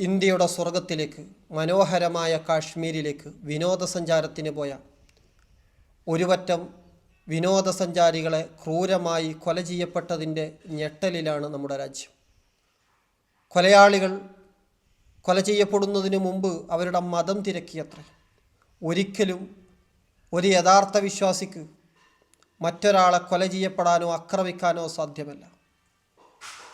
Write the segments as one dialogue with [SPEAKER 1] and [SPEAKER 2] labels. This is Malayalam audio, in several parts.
[SPEAKER 1] ഇന്ത്യയുടെ സ്വർഗത്തിലേക്ക് മനോഹരമായ കാശ്മീരിലേക്ക് വിനോദസഞ്ചാരത്തിന് പോയ ഒരുപറ്റം വിനോദസഞ്ചാരികളെ ക്രൂരമായി കൊല ചെയ്യപ്പെട്ടതിന്റെ ഞെട്ടലിലാണ് നമ്മുടെ രാജ്യം. കൊലയാളികൾ കൊല ചെയ്യപ്പെടുന്നതിന് മുമ്പ് അവരുടെ മതം തിരക്കിയത്രേ. ഒരിക്കലും ഒരു യഥാർത്ഥ വിശ്വാസിക്ക് മറ്റൊരാളെ കൊല ചെയ്യപ്പെടാനോ ആക്രമിക്കാനോ സാധ്യമല്ല.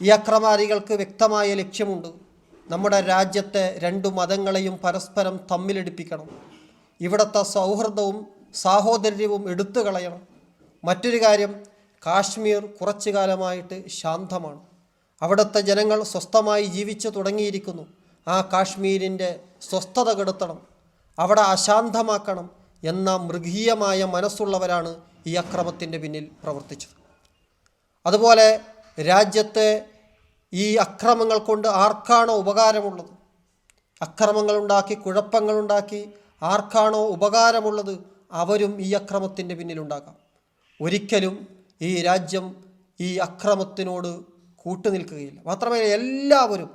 [SPEAKER 1] ഈ അക്രമാരികൾക്ക് വ്യക്തമായ ലക്ഷ്യമുണ്ട്. നമ്മുടെ രാജ്യത്തെ രണ്ടു മതങ്ങളെയും പരസ്പരം തമ്മിലടിപ്പിക്കണം. ഇവിടുത്തെ സൗഹൃദവും സാഹോദര്യവും എടുത്തു കളയണം. മറ്റൊരു കാര്യം കാശ്മീർ കുറച്ചു കാലമായിട്ട് ശാന്തമാണ്. അവിടുത്തെ ജനങ്ങൾ സ്വസ്ഥമായി ജീവിച്ചു തുടങ്ങിയിരിക്കുന്നു. ആ കാശ്മീരിന്റെ സ്വസ്ഥത കെടുത്തണം. അവിടെ അശാന്തമാക്കണം എന്ന മൃഗീയമായ മനസ്സുള്ളവരാണ് ഈ അക്രമത്തിന്റെ പിന്നിൽ പ്രവർത്തിച്ചത്. അതുപോലെ രാജ്യത്തെ ഈ അക്രമങ്ങൾ കൊണ്ട് ആർക്കാണോ ഉപകാരമുള്ളത്? അക്രമങ്ങളുണ്ടാക്കി കുഴപ്പങ്ങളുണ്ടാക്കി ആർക്കാണോ ഉപകാരമുള്ളത്? അവരും ഈ അക്രമത്തിന്റെ പിന്നിലുണ്ടാകാം. ഒരിക്കലും ഈ രാജ്യം ഈ അക്രമത്തിനോട് കൂട്ടുനിൽക്കുകയില്ല. മാത്രമല്ല എല്ലാവരും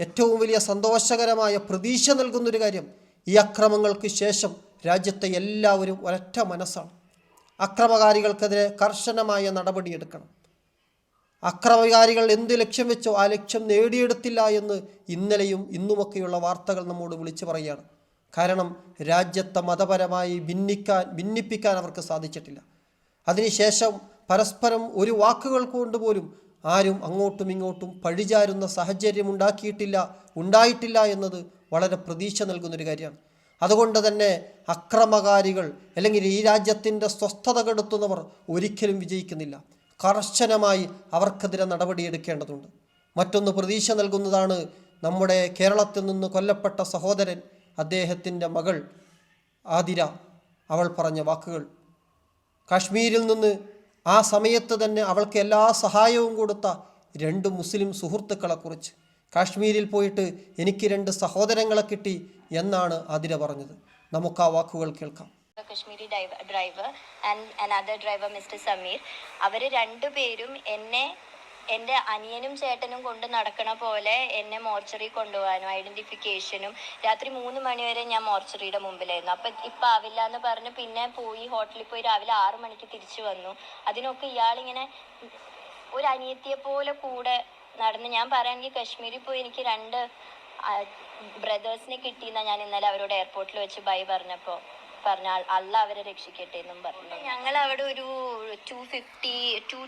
[SPEAKER 1] ഏറ്റവും വലിയ സന്തോഷകരമായ പ്രതീക്ഷ നൽകുന്നൊരു കാര്യം ഈ അക്രമങ്ങൾക്ക് ശേഷം രാജ്യത്തെ എല്ലാവരും ഒരൊറ്റ മനസ്സാണ്. അക്രമകാരികൾക്കെതിരെ കർശനമായ നടപടിയെടുക്കണം. അക്രമകാരികൾ എന്ത് ലക്ഷ്യം വെച്ചോ ആ ലക്ഷ്യം നേടിയെടുത്തില്ല എന്ന് ഇന്നലെയും ഇന്നുമൊക്കെയുള്ള വാർത്തകൾ നമ്മോട് വിളിച്ചു പറയുകയാണ്. കാരണം രാജ്യത്തെ മതപരമായി ഭിന്നിക്കാൻ ഭിന്നിപ്പിക്കാൻ അവർക്ക് സാധിച്ചിട്ടില്ല. അതിനുശേഷം പരസ്പരം ഒരു വാക്കുകൾ കൊണ്ടുപോലും ആരും അങ്ങോട്ടും ഇങ്ങോട്ടും പഴിചാരുന്ന സാഹചര്യം ഉണ്ടാക്കിയിട്ടില്ല ഉണ്ടായിട്ടില്ല എന്നത് വളരെ പ്രതീക്ഷ നൽകുന്നൊരു കാര്യമാണ്. അതുകൊണ്ട് തന്നെ അക്രമകാരികൾ അല്ലെങ്കിൽ ഈ രാജ്യത്തിന്റെ സ്വസ്ഥത കെടുത്തുന്നവർ ഒരിക്കലും വിജയിക്കുന്നില്ല. കർശനമായി അവർക്കെതിരെ നടപടിയെടുക്കേണ്ടതുണ്ട്. മറ്റൊന്ന് പ്രതീക്ഷ നൽകുന്നതാണ് നമ്മുടെ കേരളത്തിൽ നിന്ന് കൊല്ലപ്പെട്ട സഹോദരൻ അദ്ദേഹത്തിന്റെ മകൾ ആതിര. അവൾ പറഞ്ഞ വാക്കുകൾ. കാശ്മീരിൽ നിന്ന് ആ സമയത്ത് തന്നെ അവൾക്ക് എല്ലാ സഹായവും കൊടുത്ത രണ്ട് മുസ്ലിം സുഹൃത്തുക്കളെക്കുറിച്ച്. കാശ്മീരിൽ പോയിട്ട് എനിക്ക് രണ്ട് സഹോദരങ്ങളെ കിട്ടി എന്നാണ് ആതിര പറഞ്ഞത്. നമുക്ക് ആ വാക്കുകൾ കേൾക്കാം.
[SPEAKER 2] Kashmiri driver and another driver mister Sameer അവർ രണ്ടുപേരും എന്നെ എന്റെ അനിയനും ചേട്ടനും കൊണ്ട് നടക്കണ പോലെ എന്നെ മോർച്ചറി കൊണ്ടുപോകാനും ഐഡന്റിഫിക്കേഷനും രാത്രി മൂന്ന് മണിവരെ ഞാൻ മോർച്ചറിയുടെ മുമ്പിലായിരുന്നു. അപ്പം ഇപ്പം ആവില്ല എന്ന് പറഞ്ഞ് പിന്നെ പോയി ഹോട്ടലിൽ പോയി രാവിലെ ആറു മണിക്ക് തിരിച്ചു വന്നു. അതിനൊക്കെ ഇയാളിങ്ങനെ ഒരു അനിയത്തിയെ പോലെ കൂടെ നടന്ന് ഞാൻ പറയുകയാണെങ്കിൽ കശ്മീരിൽ പോയി എനിക്ക് രണ്ട് ബ്രദേഴ്സിനെ കിട്ടിയെന്നാണ് ഞാൻ ഇന്നലെ അവരോട് എയർപോർട്ടിൽ വെച്ച് ബൈ പറഞ്ഞപ്പോൾ പറഞ്ഞ അല്ല അവരെ രക്ഷിക്കട്ടെ എന്നും പറഞ്ഞു. ഞങ്ങൾ അവിടെ ഒരു ടു ഫിഫ്റ്റി ടു